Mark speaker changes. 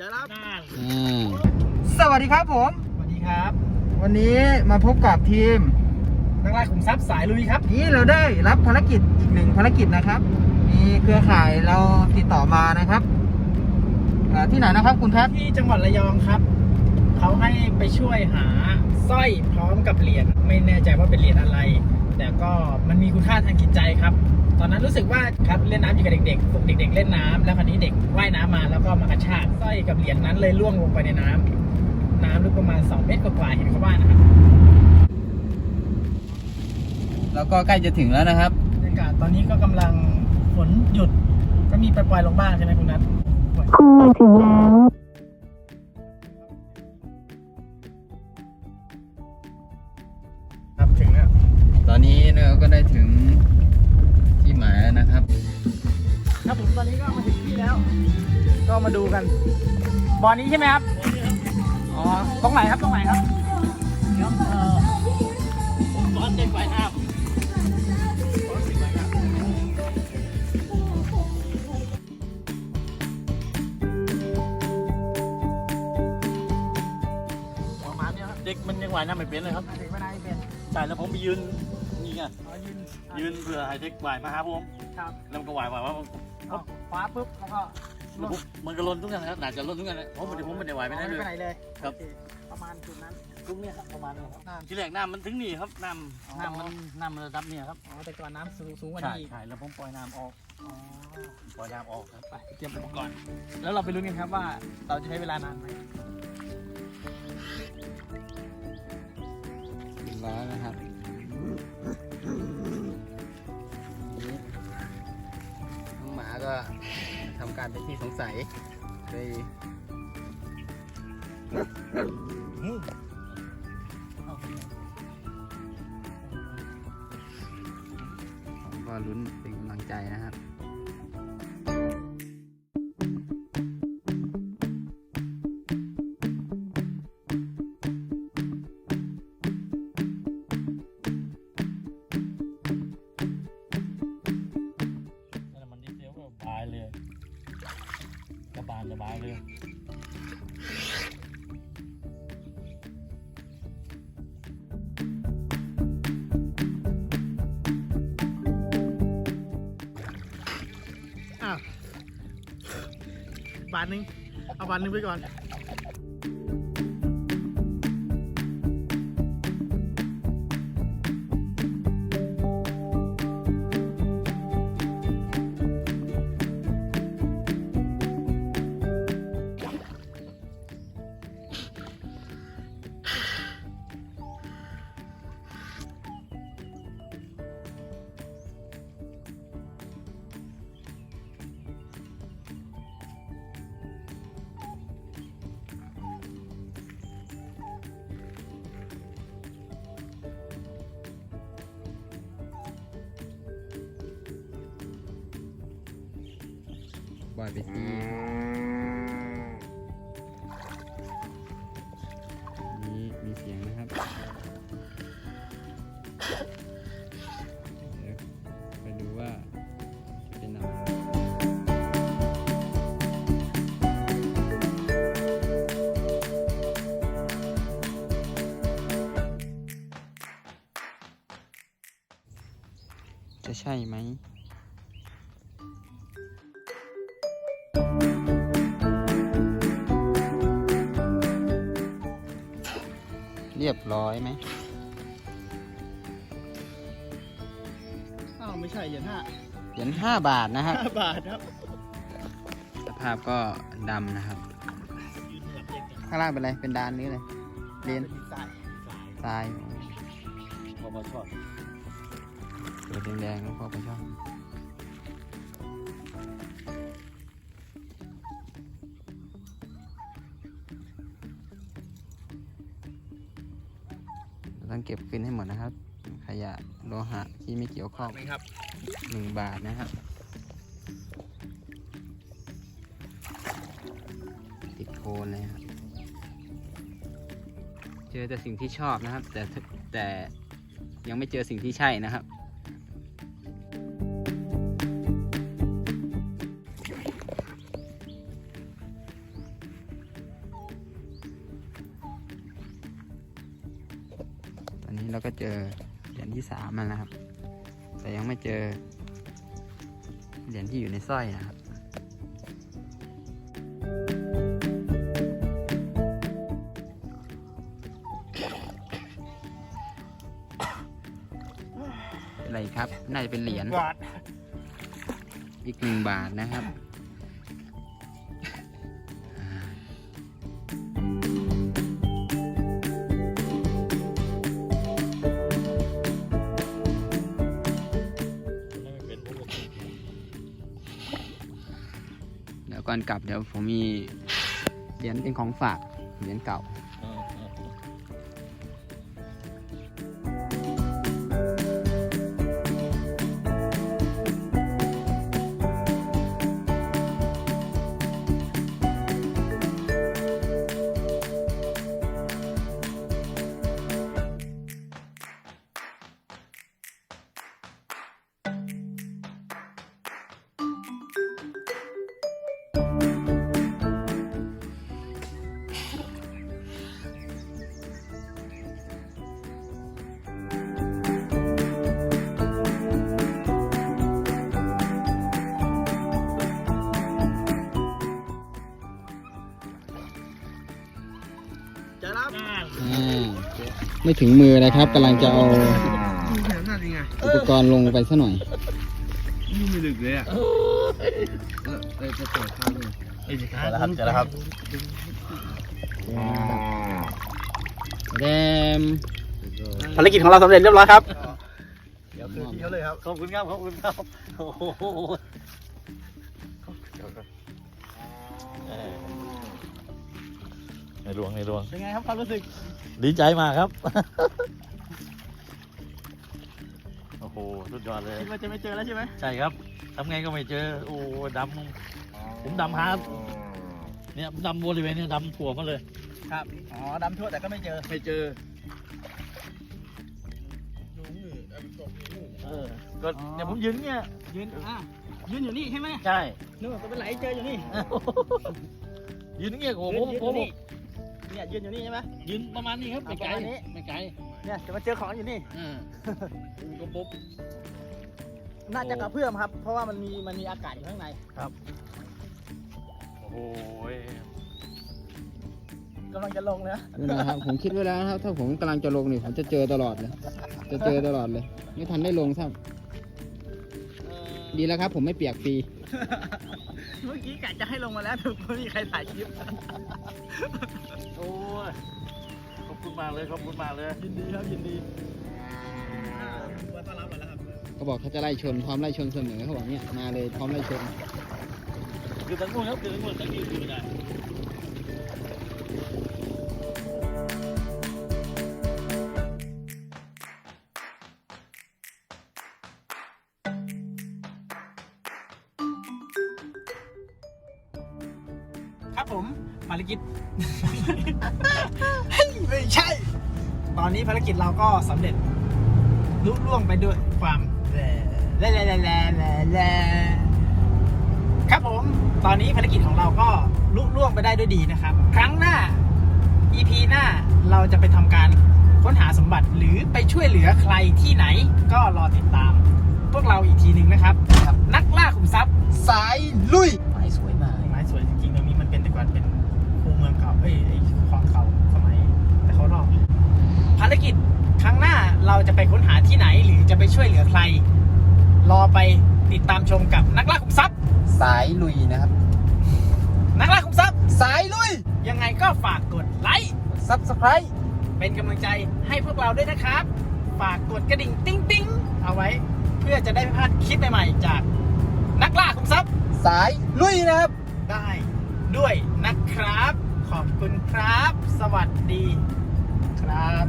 Speaker 1: จะรับ
Speaker 2: อืม
Speaker 3: สวัสดีครับผม
Speaker 1: สวัสดีครับ
Speaker 3: วันนี้มาพบกับทีม
Speaker 1: นักล่าขุมทรัพย์สายลุยครับ
Speaker 3: นี้เราได้รับภารกิจอีกหนึ่งภารกิจนะครับ มีเครือข่ายเราติดต่อมานะครับเอ่อที่ไหนนะครับคุณแพท
Speaker 1: ที่จังหวัดระยองครับ เขาให้ไปช่วยหาสร้อยพร้อมกับเหรียญไม่แน่ใจว่าเป็นเหรียญอะไร แต่ก็มันมีคุณค่าทางจิตใจครับ ตอนนั้นรู้สึกว่าครับเล่นน้ำอยู่กับเด็กๆฝึกเด็ก ๆ เล่นน้ำแล้วคราวนี้เด็กว่ายน้ำมาแล้วก็มากระชากสร้อยกับเหรียญนั้นเลยล่วงลงไปในน้ำน้ำลึกประมาณ 2 เมตรกว่าๆเห็นเขาว่านะครับ
Speaker 2: แล้วก็ใกล้จะถึงแล้วนะครับ
Speaker 1: บรรยากาศตอนนี้ก็กำลังฝนหยุดก็มีปล่อยๆลงบ้างใช่ไหมคุณนัท
Speaker 4: คุณมาถึงแล้ว
Speaker 1: ครับถึงแล้ว
Speaker 2: ตอนนี้เราก็ได้ถึงที่หมาย แล้วนะครับ
Speaker 1: ครับผมตอนนี้ก็มาถึงที่แล้ว ก็มาดูกันบ่อนี้ใช่ไหมครับอ๋อตรงไหนครับตรงไหนครับเดี๋ยวเอ่อผมสอนเด็กไฟน้ำสอนเด็กไฟน้ำประมาณนี้ครับ
Speaker 5: เด็กมันยังไหวน้ำไม่เป็นเลยครับ
Speaker 1: เด็กไม่ได้เป็น
Speaker 5: ใช่แล้วผมไปยืนนี่ ไง
Speaker 1: อ๋อยืน
Speaker 5: ยืนเพื่อให้เด็กไหวมาหาผม
Speaker 1: ครับ
Speaker 5: แล้วมันก็ไหวไหวว่า
Speaker 1: เอาคว้าปุ๊บแล้วก็
Speaker 5: มันก็ล้นทุกอย่างนะครับน่าจะล้นทุกอย่างนะผมไม่ได้ผมไม่ได้ไหวไปไหน
Speaker 1: ไม่
Speaker 5: เลย
Speaker 1: ไปไหนเลย
Speaker 5: ครับ
Speaker 1: โอเประมาณจุดนั้น
Speaker 5: ตรงเนี้ยครับประมาณนี้ครับ
Speaker 1: น้ำ
Speaker 5: ที่แรกน้ำมันถึงนี่ครับน้
Speaker 1: อ๋อำ
Speaker 5: น้ำมันน้ำมันระดับเนี่ยครับ
Speaker 1: อ๋อแต่ก่อนน้ำสูงสูงกว่า
Speaker 5: ใช่
Speaker 1: นี้อีก
Speaker 5: ใช่แล้วผมปล่อยน้ำออก
Speaker 1: อ๋อ
Speaker 5: ปล่อยน้ำออกครับ
Speaker 1: ไปเตรียมอุปกรณ์แล้วเราไปลุ้นกันครับว่าเราจะใช้เวลานานไหม
Speaker 2: การเป็นที่สงสัยเลยผมก็ลุ้นเป็นกำลังใจนะครับ
Speaker 5: สบายเลยบา
Speaker 1: ทนึง เอาบาทนึงไปก่อน
Speaker 2: ปล่อยไปทีนี่มีเสียงนะครับเดี๋ยวไปดูว่าจะเป็นอะไรจะใช่ไหม รียบร้อยไหม
Speaker 1: อ้าวไม่ใช่เหรียญห้า
Speaker 2: เหรียญห้าบาทนะครับ
Speaker 1: ห้าบาทครับ
Speaker 2: สภาพก็ดำนะครับข้างล่างเป็นอะไร เป็นดานหรืออะไรเรียน
Speaker 1: ป็สาย
Speaker 2: ทราย
Speaker 5: พอมาชอบ
Speaker 2: ตัวแดงๆแล้วพ่อไปชอบ ต้องเก็บคืนให้หมดนะครับ ขยะโลหะที่ไม่เกี่ยวข้อง
Speaker 1: นี่ครับ
Speaker 2: หนึ่งบาทนะครับ ติดโคนเลยครับ เจอแต่สิ่งที่ชอบนะครับ แต่ถ้าแต่ยังไม่เจอสิ่งที่ใช่นะครับ เราก็เจอเหรียญที่สามแล้วนะครับ แต่ยังไม่เจอเหรียญที่อยู่ในสร้อยนะครับอะไรครับ น่าจะเป็นเหรียญ
Speaker 1: บาท
Speaker 2: อีกหนึ่งบาทนะครับ
Speaker 5: ก่
Speaker 2: อนกลับเดี๋ยวผมมีเหรียญเป็นของฝากเหรียญเก่า ไม่ถึงมือนะครับกำลังจะเอา
Speaker 3: แถมนั่นยังไง
Speaker 2: อุปกรณ์ลงไปซะหน่อย
Speaker 3: นี่ไม่ลึกเลยอะเออเออจะเปิดข้างเลย
Speaker 5: ไอ้สิครับเจอแล้วครับเจอแล้วครับ
Speaker 2: แดม
Speaker 1: ภารกิจของเราสำเร็จเรียบร้อยครับเดี๋ยวคืนที่เขาเลยครับ
Speaker 5: ขอบคุณครับขอบคุณครับโอ้โหเออใน หลวงในหลวง
Speaker 1: เป็นไงครับความรู้สึก
Speaker 5: ดีใจมากครับ โอ้โห สุดยอดเลย
Speaker 1: คิดว่าจะไม่เจอแล้วใช่ไหม
Speaker 5: ใช่ครับทำไงก็ไม่เจอ โอ้ดำผมดำหาเนี่ยดำบริเวณเนี้ดำถั่วมาเลย
Speaker 1: ครับ อ๋อดำทั่วแต่ก็ไม่เจอ
Speaker 3: ไม่เจอ
Speaker 5: เออก็เนี่ยผมยืนเนี่ย
Speaker 1: ยืน อะ ยืนอยู่นี่ใช่ไหม
Speaker 5: ใช่
Speaker 1: นู่นก็เป็นไหลเจออยู่นี่
Speaker 5: ยืนเนี่ยโอ้โห
Speaker 1: ยืน
Speaker 5: ผม
Speaker 1: อยู่นี่ เนี่ยยืนอยู่นี่ใช่ไหม
Speaker 5: ยืนประมาณนี้ครับไม่ไกล
Speaker 1: ประมาณนี้
Speaker 5: ไม่ไกล
Speaker 1: เนี่ยจะมาเจอของอยู่นี่
Speaker 5: อ่าก็ปุ๊บ
Speaker 1: น่าจะกระเพื่อมครับ เพราะว่ามันมีมันมีอากาศอยู่ข้างใน
Speaker 5: โอ้โห
Speaker 1: กำลังจะลงเลยนะ
Speaker 2: นี่นะครับผมคิดไว้แล้วนะครับถ้าผมกำลังจะลงนี่ผมจะเจอตลอดเลย จะเจอตลอดเลยไม่ทันได้ลงซ้ำดีแล้วครับ ผมไม่เปียกฟรี
Speaker 1: เมื่อกี้กะจะให้ลงมาแล้วแต่ไม่มีใครถ่ายคลิป
Speaker 5: โอ้ยขอบคุณมากเลยขอบคุณมากเลย
Speaker 1: ยินดีครับยินดีมาต้อนรับมาแล้วครับ
Speaker 2: เขาบอกเขาจะไล่ชนพร้อมไล่ชนเสมอเขาบอกเนี่ยมาเลยพร้อมไล่ชน
Speaker 5: คือทั้งนู้นครับคือทั้งนู้นทั้งนี้คือไม่ได้
Speaker 1: ครับผมภารกิจ ไม่ใช่ ตอนนี้ภารกิจเราก็สำเร็จลุล่วงไปด้วยความแล่แล่แล่แล่แล่แล่ครับผม ตอนนี้ภารกิจของเราก็ลุล่วงไปได้ด้วยดีนะครับ ครั้งหน้า EP หน้าเราจะไปทำการค้นหาสมบัติหรือไปช่วยเหลือใครที่ไหนก็รอติดตาม พวกเราอีกทีหนึ่งนะครับนักล่าขุมทรัพย์
Speaker 3: สายลุยา
Speaker 1: รกิจครั้งหน้าเราจะไปค้นหาที่ไหนหรือจะไปช่วยเหลือใคร รอไปติดตามชมกับนักล่าขุมทรัพย์
Speaker 2: สายลุยนะครับ
Speaker 1: นักล่าขุมทรัพย์
Speaker 3: สายลุย
Speaker 1: ยังไงก็ฝากกดไลค์
Speaker 3: ซับสไครต์
Speaker 1: เป็นกำลังใจให้พวกเราด้วยนะครับ ฝากกดกระดิ่งติ้งติ้งเอาไว้ เพื่อจะได้ไม่พลาดคลิปใหม่ๆจากนักล่าขุมทรัพย์
Speaker 3: สายลุยนะครับ
Speaker 1: ได้ด้วยนะครับ ขอบคุณครับ สวัสดี ครับ